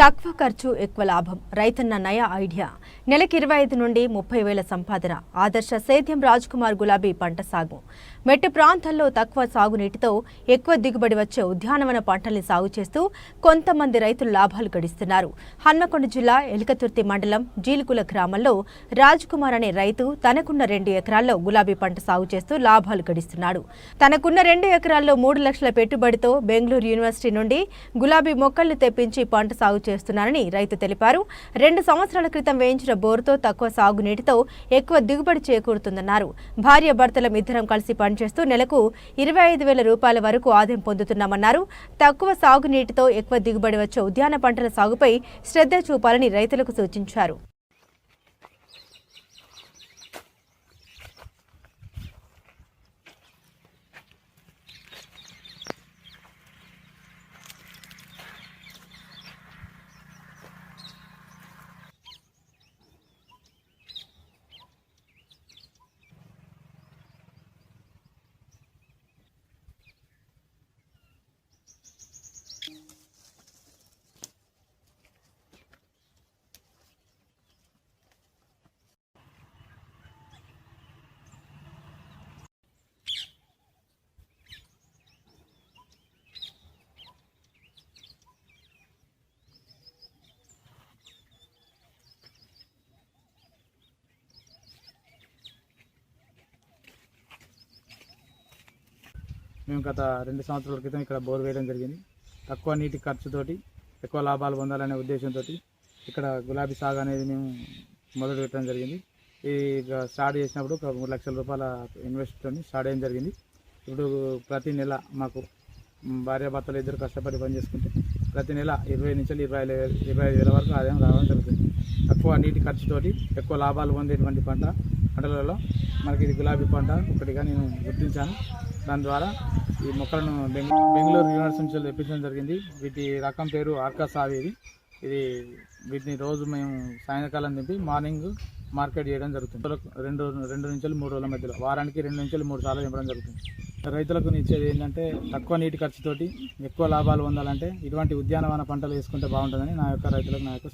తక్కువ ఖర్చు ఎక్కువ లాభం. రైతన్న నయా ఐడియా. నెలకి ఇరవై ఐదు నుండి ముప్పై వేల సంపాదన. ఆదర్శ సేద్యం రాజ్ కుమార్ గులాబీ పంట సాగు. మెట్టు ప్రాంతాల్లో తక్కువ సాగునీటితో ఎక్కువ దిగుబడి వచ్చే ఉద్యానవన పంటల్ని సాగు చేస్తూ కొంతమంది రైతులు లాభాలు గడిస్తున్నారు. హన్మకొండ జిల్లా ఎలికతుర్తి మండలం జీలుకుల గ్రామంలో రాజ్ కుమార్ అనే రైతు తనకున్న రెండు ఎకరాల్లో గులాబీ పంట సాగు చేస్తూ లాభాలు గడిస్తున్నాడు. తనకున్న రెండు ఎకరాల్లో మూడు లక్షల పెట్టుబడితో బెంగళూరు యూనివర్సిటీ నుండి గులాబీ మొక్కల్ని తెప్పించి పంట సాగు చేస్తున్నారని రైతు తెలిపారు. రెండు సంవత్సరాల క్రితం వేయించిన బోరుతో తక్కువ సాగునీటితో ఎక్కువ దిగుబడి చేకూరుతుందన్నారు. భార్య భర్తలం ఇద్దరం కలిసి పనిచేస్తూ నెలకు ఇరవై ఐదు వేల రూపాయల వరకు ఆదాయం పొందుతున్నామన్నారు. తక్కువ సాగునీటితో ఎక్కువ దిగుబడి వచ్చే ఉద్యాన పంటల సాగుపై శ్రద్ధ చూపాలని రైతులకు సూచించారు. మేము గత రెండు సంవత్సరాల క్రితం ఇక్కడ బోర్ వేయడం జరిగింది. తక్కువ నీటి ఖర్చుతోటి ఎక్కువ లాభాలు పొందాలనే ఉద్దేశంతో ఇక్కడ గులాబీ సాగు అనేది మేము మొదలు పెట్టడం జరిగింది. ఈ స్టార్ట్ చేసినప్పుడు ఒక మూడు లక్షల రూపాయల ఇన్వెస్ట్తో స్టార్ట్ చేయడం జరిగింది. ఇప్పుడు ప్రతి నెల మాకు భార్యాభర్తలు ఇద్దరు కష్టపడి పని చేసుకుంటే ప్రతి నెల ఇరవై నుంచి ఇరవై ఐదు ఇరవై ఐదు వేల వరకు ఆదాయం రావడం జరుగుతుంది. తక్కువ నీటి ఖర్చుతోటి ఎక్కువ లాభాలు పొందేటువంటి పంట పంటలలో మనకి ఇది గులాబీ పంట ఒకటిగా నేను గుర్తించాను. దాని ద్వారా ఈ మొక్కలను బెంగళూరు యూనివర్సిటీ నుంచి తెప్పించడం జరిగింది. వీటి రకం పేరు ఆర్కా సావి ఇది ఇది వీటిని రోజు మేము సాయంకాలం దింపి మార్నింగ్ మార్కెట్ చేయడం జరుగుతుంది. రెండు రెండు నుంచి మూడు రోజుల మధ్యలో వారానికి రెండు నుంచి మూడు సార్లు నింపడం జరుగుతుంది. రైతులకు ఇచ్చేది ఏంటంటే తక్కువ నీటి ఖర్చుతోటి ఎక్కువ లాభాలు పొందాలంటే ఇటువంటి ఉద్యానవన పంటలు వేసుకుంటే బాగుంటుందని నా యొక్క రైతులకు నా యొక్క